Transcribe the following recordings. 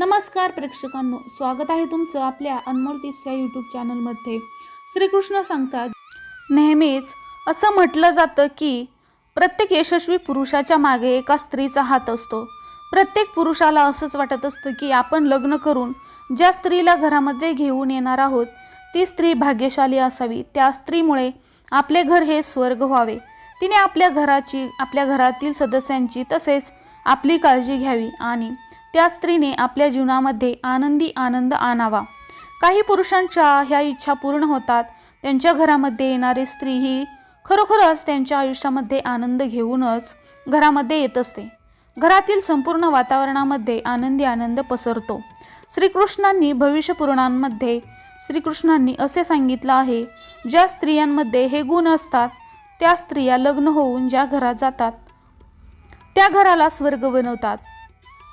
नमस्कार प्रेक्षकांनो स्वागत आहे तुमचं आपल्या अनमोल टिप्स या यूट्यूब चॅनलमध्ये. श्रीकृष्ण सांगतात नेहमीच असं म्हटलं जातं की प्रत्येक यशस्वी पुरुषाच्या मागे एका स्त्रीचा हात असतो. प्रत्येक पुरुषाला असंच वाटत असतं की आपण लग्न करून ज्या स्त्रीला घरामध्ये घेऊन येणार आहोत ती स्त्री भाग्यशाली असावी. त्या स्त्रीमुळे आपले घर हे स्वर्ग व्हावे. तिने आपल्या घराची आपल्या घरातील सदस्यांची तसेच आपली काळजी घ्यावी आणि त्या स्त्रीने आपल्या जीवनामध्ये आनंदी आनंद आणावा. काही पुरुषांच्या ह्या इच्छा पूर्ण होतात. त्यांच्या घरामध्ये येणारी स्त्री ही खरोखरच त्यांच्या आयुष्यामध्ये आनंद घेऊनच घरामध्ये येत असते. घरातील संपूर्ण वातावरणामध्ये आनंदी आनंद पसरतो. श्रीकृष्णांनी भविष्य पुराणांमध्ये श्रीकृष्णांनी असे सांगितलं आहे ज्या स्त्रियांमध्ये हे गुण असतात त्या स्त्रिया लग्न होऊन ज्या घरात जातात त्या घराला स्वर्ग बनवतात.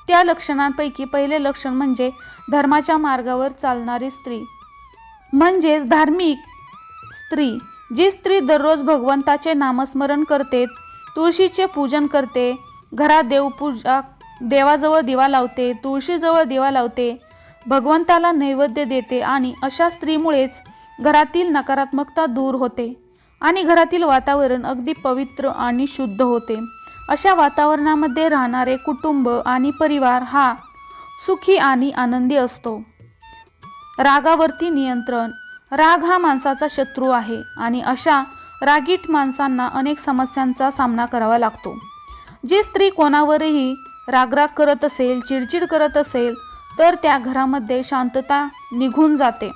त्या लक्षणांपैकी पहिले लक्षण म्हणजे धर्माच्या मार्गावर चालणारी स्त्री. म्हणजेच धार्मिक स्त्री जी स्त्री दररोज भगवंताचे नामस्मरण करते तुळशीचे पूजन करते घरात देवपूजा देवाजवळ दिवा लावते तुळशीजवळ दिवा लावते भगवंताला नैवेद्य देते आणि अशा स्त्रीमुळेच घरातील नकारात्मकता दूर होते आणि घरातील वातावरण अगदी पवित्र आणि शुद्ध होते. अशा वातावरणामध्ये राहणारे कुटुंब आणि परिवार हा सुखी आणि आनंदी असतो. रागावरती नियंत्रण राग हा माणसाचा शत्रू आहे आणि अशा रागीट माणसांना अनेक समस्यांचा सामना करावा लागतो. जी स्त्री कोणावरही रागराग करत असेल चिडचिड करत असेल तर त्या घरामध्ये शांतता निघून जाते.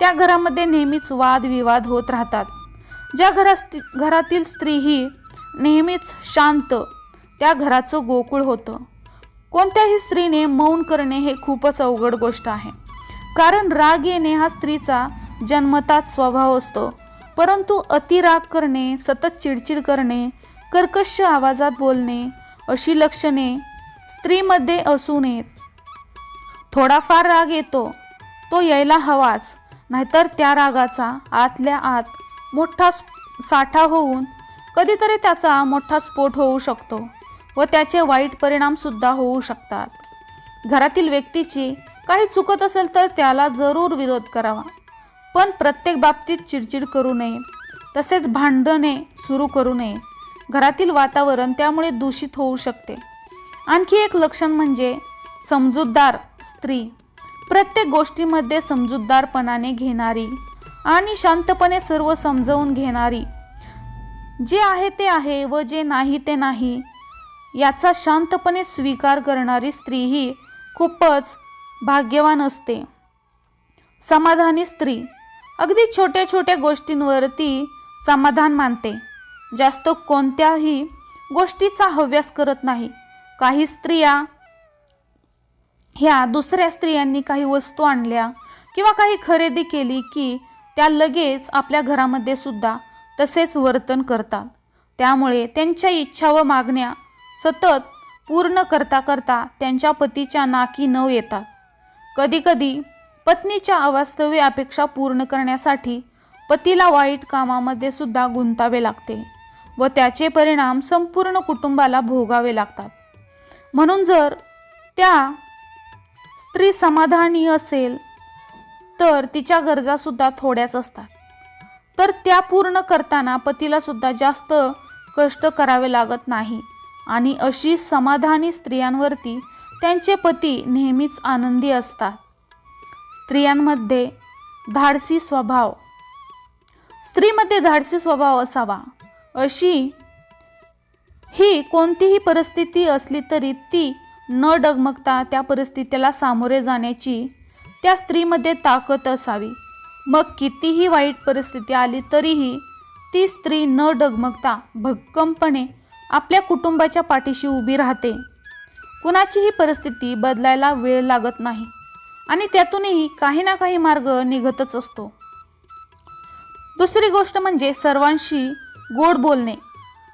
त्या घरामध्ये नेहमीच वादविवाद होत राहतात. ज्या घरा घरातील स्त्री ही नेहमीच शांत. त्या घराचं गोकुळ होतं. कोणत्याही स्त्रीने मौन करणे हे खूपच अवघड गोष्ट आहे. कारण राग येणे हा स्त्रीचा जन्मतात स्वभाव असतो. परंतु अतिराग करणे सतत चिडचिड करणे कर्कश आवाजात बोलणे अशी लक्षणे स्त्रीमध्ये असू नयेत. थोडाफार राग येतो. तो यायला हवाच. नाहीतर त्या रागाचा आतल्या आत मोठा साठा होऊन कधीतरी त्याचा मोठा स्फोट होऊ शकतो व त्याचे वाईट परिणामसुद्धा होऊ शकतात. घरातील व्यक्तीची काही चुकत असेल तर त्याला जरूर विरोध करावा. पण प्रत्येक बाबतीत चिडचिड करू नये. तसेच भांडणे सुरू करू नये. घरातील वातावरण त्यामुळे दूषित होऊ शकते. आणखी एक लक्षण म्हणजे समजूतदार स्त्री. प्रत्येक गोष्टीमध्ये समजूतदारपणाने घेणारी आणि शांतपणे सर्व समजवून घेणारी जे आहे ते आहे व जे नाही ते नाही. याचा शांतपणे स्वीकार करणारी स्त्री ही खूपच भाग्यवान असते. समाधानी स्त्री अगदी छोट्या छोट्या गोष्टींवरती समाधान मानते. जास्त कोणत्याही गोष्टीचा हव्यास करत नाही. काही स्त्रिया ह्या दुसऱ्या स्त्रियांनी काही वस्तू आणल्या किंवा काही खरेदी केली की त्या लगेच आपल्या घरामध्ये सुद्धा तसेच वर्तन करतात. त्यामुळे त्यांच्या इच्छा व मागण्या सतत पूर्ण करता करता त्यांच्या पतीच्या नाकी न येतात. कधीकधी पत्नीच्या अवास्तव्य अपेक्षा पूर्ण करण्यासाठी पतीला वाईट कामामध्ये सुद्धा गुंतावे लागते व त्याचे परिणाम संपूर्ण कुटुंबाला भोगावे लागतात. म्हणून जर त्या स्त्री समाधानी असेल तर तिच्या गरजासुद्धा थोड्याच असतात. तर त्या पूर्ण करताना पतीला सुद्धा जास्त कष्ट करावे लागत नाही. आणि अशी समाधानी स्त्रियांवरती त्यांचे पती नेहमीच आनंदी असतात. स्त्रियांमध्ये धाडसी स्वभाव. स्त्रीमध्ये धाडसी स्वभाव असावा. अशी ही कोणतीही परिस्थिती असली तरी ती न डगमगता त्या परिस्थितीला सामोरे जाण्याची त्या स्त्रीमध्ये ताकद असावी. मग कितीही वाईट परिस्थिती आली तरीही ती स्त्री न डगमगता भक्कमपणे आपल्या कुटुंबाच्या पाठीशी उभी राहते. कुणाचीही परिस्थिती बदलायला वेळ लागत नाही आणि त्यातूनही काही ना काही मार्ग निघतच असतो. दुसरी गोष्ट म्हणजे सर्वांशी गोड बोलणे.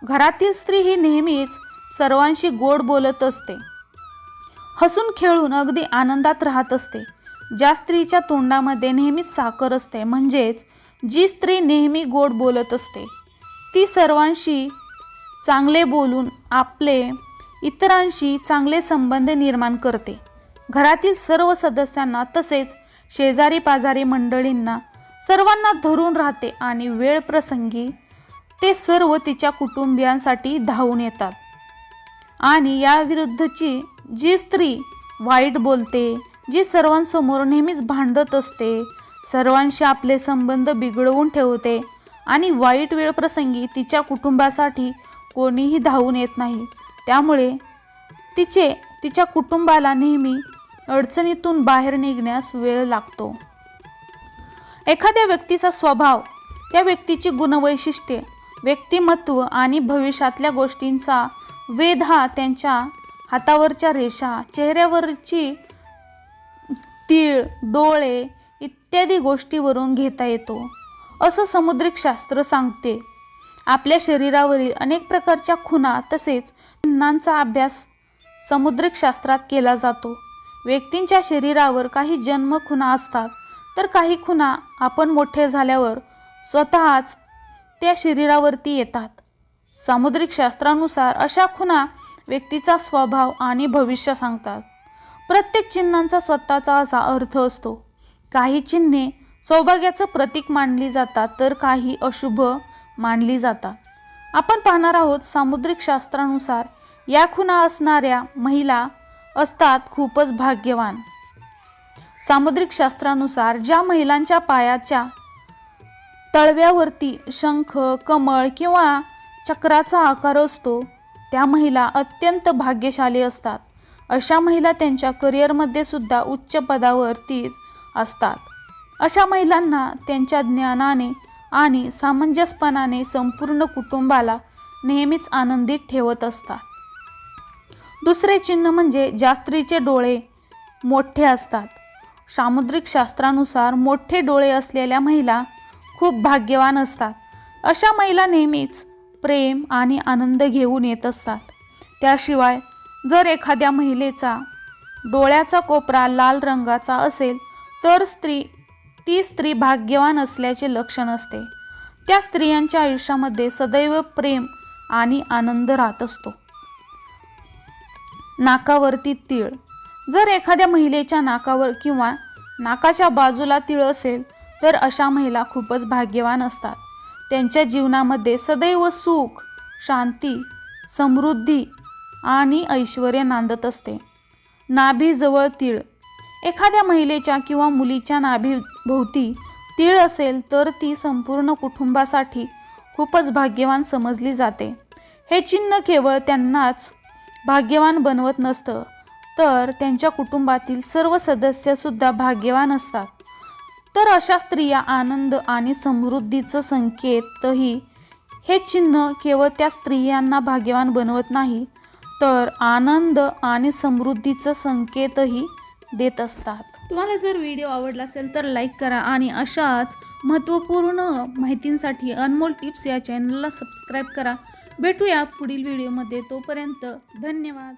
घरातील स्त्री ही नेहमीच सर्वांशी गोड बोलत असते. हसून खेळून अगदी आनंदात राहत असते. ज्या स्त्रीच्या तोंडामध्ये नेहमीच साखर असते म्हणजेच जी स्त्री नेहमी गोड बोलत असते ती सर्वांशी चांगले बोलून आपले इतरांशी चांगले संबंध निर्माण करते. घरातील सर्व सदस्यांना तसेच शेजारी पाजारी मंडळींना सर्वांना धरून राहते आणि वेळ प्रसंगी ते सर्व तिच्या कुटुंबियांसाठी धावून येतात. आणि याविरुद्धची जी स्त्री वाईट बोलते जी सर्वांसमोर नेहमीच भांडत असते. सर्वांशी आपले संबंध बिघडवून ठेवते आणि वाईट वेळ प्रसंगी तिच्या कुटुंबासाठी कोणीही धावून येत नाही. त्यामुळे तिचे तिच्या कुटुंबाला नेहमी अडचणीतून बाहेर निघण्यास वेळ लागतो. एखाद्या व्यक्तीचा स्वभाव त्या व्यक्तीची गुणवैशिष्ट्ये व्यक्तिमत्व आणि भविष्यातल्या गोष्टींचा वेध हा त्यांच्या हातावरच्या रेषा चेहऱ्यावरची तीळ डोळे इत्यादी गोष्टीवरून घेता येतो. असं समुद्रिक शास्त्र सांगते. आपल्या शरीरावरील अनेक प्रकारच्या खुणा तसेच चिन्हांचा अभ्यास समुद्रिक शास्त्रात केला जातो. व्यक्तींच्या शरीरावर काही जन्म खुणा असतात तर काही खुणा आपण मोठे झाल्यावर स्वतःच त्या शरीरावरती येतात. सामुद्रिक शास्त्रानुसार अशा खुणा व्यक्तीचा स्वभाव आणि भविष्य सांगतात. प्रत्येक चिन्हांचा स्वतःचा असा अर्थ असतो. काही चिन्हे सौभाग्याचं प्रतीक मानली जातात तर काही अशुभ मानली जातात. आपण पाहणार आहोत सामुद्रिक शास्त्रानुसार या खुणा असणाऱ्या महिला असतात खूपच भाग्यवान. सामुद्रिक शास्त्रानुसार ज्या महिलांच्या पायाच्या तळव्यावरती शंख कमळ किंवा चक्राचा आकार असतो त्या महिला अत्यंत भाग्यशाली असतात. अशा महिला त्यांच्या करिअरमध्ये सुद्धा उच्च पदावरती असतात. अशा महिलांना त्यांच्या ज्ञानाने आणि सामंजस्यपणाने संपूर्ण कुटुंबाला नेहमीच आनंदित ठेवत असतात. दुसरे चिन्ह म्हणजे ज्या स्त्रीचे डोळे मोठे असतात. सामुद्रिक शास्त्रानुसार मोठे डोळे असलेल्या महिला खूप भाग्यवान असतात. अशा महिला नेहमीच प्रेम आणि आनंद घेऊन येत असतात. त्याशिवाय जर एखाद्या महिलेचा डोळ्याचा कोपरा लाल रंगाचा असेल तर स्त्री ती स्त्री भाग्यवान असल्याचे लक्षण असते. त्या स्त्रियांच्या आयुष्यामध्ये सदैव प्रेम आणि आनंद राहत असतो. नाकावरती तीळ. जर एखाद्या महिलेच्या नाकावर किंवा नाकाच्या बाजूला तीळ असेल तर अशा महिला खूपच भाग्यवान असतात. त्यांच्या जीवनामध्ये सदैव सुख शांती समृद्धी आणि ऐश्वर नांदत असते. नाभीजवळ तीळ. एखाद्या महिलेच्या किंवा मुलीच्या नाभीभोवती तीळ असेल तर ती संपूर्ण कुटुंबासाठी खूपच भाग्यवान समजली जाते. हे चिन्ह केवळ त्यांनाच भाग्यवान बनवत नसतं तर त्यांच्या कुटुंबातील सर्व सदस्यसुद्धा भाग्यवान असतात. तर अशा स्त्रिया आनंद आणि समृद्धीचं संकेतही हे चिन्ह केवळ त्या स्त्रियांना भाग्यवान बनवत नाही तर आनंद आणि समृद्धीचं संकेतही देत असतात. तुम्हाला जर व्हिडिओ आवडला असेल तर लाईक करा आणि अशाच महत्त्वपूर्ण माहितींसाठी अनमोल टिप्स या चॅनलला सबस्क्राईब करा. भेटूया पुढील व्हिडिओमध्ये. तोपर्यंत धन्यवाद.